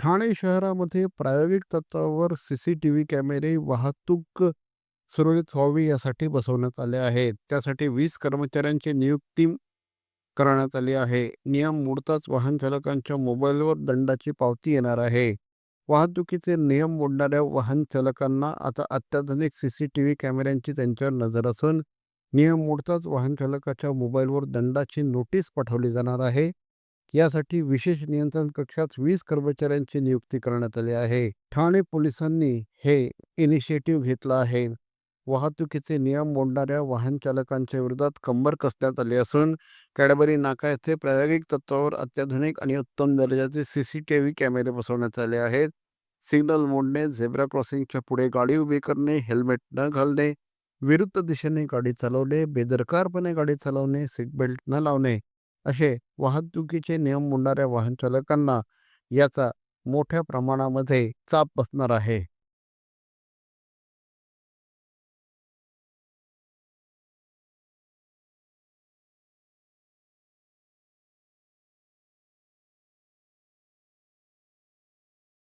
ठाणे शहरामध्ये प्रायोगिक तत्त्वावर सी सी टी व्ही कॅमेरे वाहतूक सुरळीत व्हावी यासाठी बसवण्यात आले आहेत. त्यासाठी वीस कर्मचाऱ्यांची नियुक्ती करण्यात आली आहे. नियम मोडताच वाहन चालकांच्या मोबाईलवर दंडाची पावती येणार आहे. वाहतुकीचे नियम मोडणाऱ्या वाहन चालकांना आता अत्याधुनिक सी सी टी व्ही कॅमेऱ्यांची त्यांच्यावर नजर असून नियम मोडताच वाहन चालकाच्या मोबाईलवर दंडाची नोटीस पाठवली जाणार आहे. यासाठी विशेष नियंत्रण कक्षात वीस कर्मचाऱ्यांची नियुक्ती करण्यात आली आहे. ठाणे पोलिसांनी हे इनिशिएटिव्ह घेतलं आहे. वाहतुकीचे नियम मोडणाऱ्या वाहन चालकांच्या विरोधात कंबर कसण्यात आली असून कॅडबरी नाका येथे प्रायोगिक तत्वावर अत्याधुनिक आणि उत्तम दर्जाचे सी सी टी व्ही कॅमेरे बसवण्यात आले आहेत. सिग्नल मोडणे झेब्रा क्रॉसिंगच्या पुढे गाडी उभी करणे हेल्मेट न घालणे विरुद्ध दिशेने गाडी चालवणे बेदरकारपणे गाडी चालवणे सीट बेल्ट न लावणे. असे वाहतुकीचे नियम मोडणाऱ्या वाहन चालकांना याचा मोठ्या प्रमाणामध्ये चाप बसणार आहे.